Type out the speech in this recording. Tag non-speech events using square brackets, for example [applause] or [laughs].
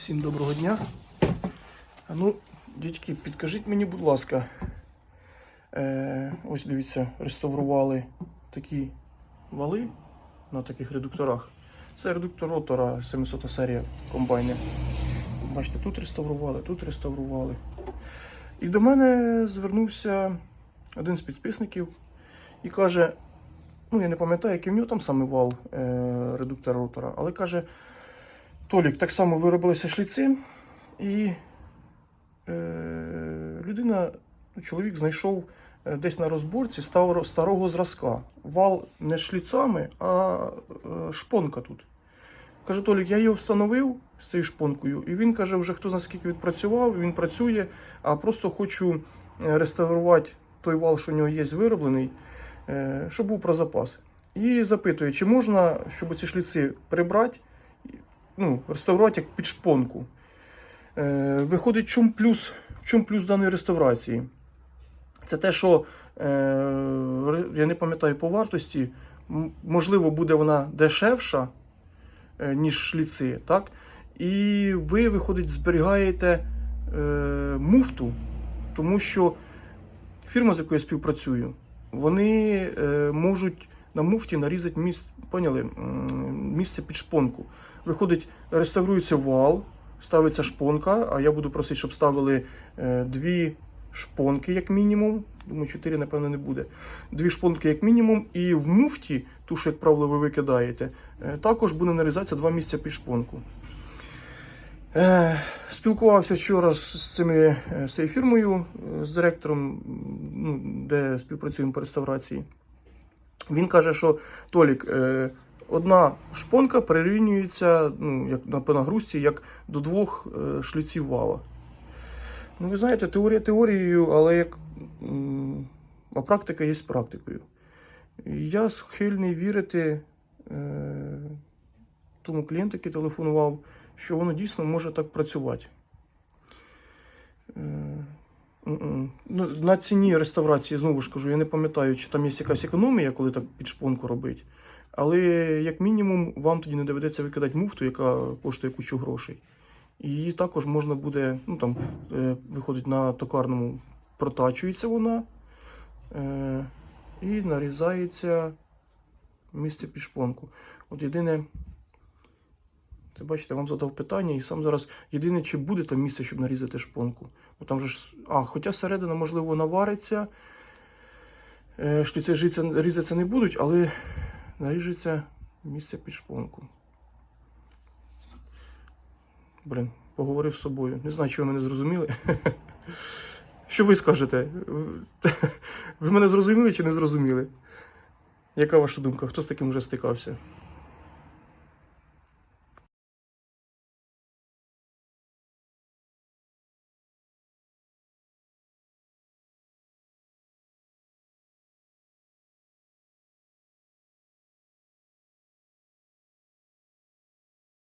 Всім доброго дня. А ну, дядьки, підкажіть мені, будь ласка. Е, ось дивіться, реставрували такі вали на таких редукторах. Це редуктор ротора 700 серія комбайни. Бачите, тут реставрували, тут реставрували. І до мене звернувся один з підписників і каже: ну я не пам'ятаю, який в нього там саме вал е, редуктора ротора, але каже. Толік, так само виробилися шліци, і е, людина, чоловік знайшов е, десь на розборці старого, старого зразка. Вал не шліцами, а е, шпонка тут. Каже, Толік, я його встановив з цією шпонкою, і він каже, вже хто знає скільки відпрацював, він працює, а просто хочу е, реставрувати той вал, що у нього є вироблений, е, щоб був про запас. І запитує, чи можна, щоб ці шліци прибрати ну, реставрувати як під шпонку. Е, виходить, чому плюс, в чому плюс даної реставрації? Це те, що е, я не пам'ятаю по вартості, можливо, буде вона дешевша, е, ніж шліци, так? І ви, виходить, зберігаєте е, муфту, тому що фірма, з якою я співпрацюю, вони е, можуть на муфті нарізати місце, поняли, місце під шпонку. Виходить, реставрується вал, ставиться шпонка, а я буду просити, щоб ставили е, дві шпонки, як мінімум. Думаю, чотири, напевно, не буде. Дві шпонки, як мінімум, і в муфті, ту, що, як правило, ви викидаєте, е, також буде нарізатися два місця під шпонку. Е, спілкувався вчора з цими з цією фірмою, з директором, ну, де співпрацюємо по реставрації. Він каже, що Толік, е, одна шпонка прирівнюється ну, як на по нагрузці як до двох е, шліців вала. Ну, ви знаєте, теорія теорією, але як, а практика є практикою. Я схильний вірити е, тому клієнту, який телефонував, що воно дійсно може так працювати. Ну, на ціні реставрації, знову ж кажу, я не пам'ятаю, чи там є якась економія, коли так під шпонку робить. Але як мінімум вам тоді не доведеться викидати муфту, яка коштує кучу грошей. Її також можна буде, ну там е, виходить на токарному, протачується вона е, і нарізається місце під шпонку. От єдине, це бачите, я вам задав питання, і сам зараз єдине, чи буде там місце, щоб нарізати шпонку. Бо там же ж, а, хоча середина, можливо, навариться, е, шліци різаться, різаться не будуть, але наріжеться місце під шпонку. Блін, поговорив з собою. Не знаю, чи ви мене зрозуміли. [laughs] Що ви скажете? Ви мене зрозуміли чи не зрозуміли? Яка ваша думка? Хто з таким вже стикався?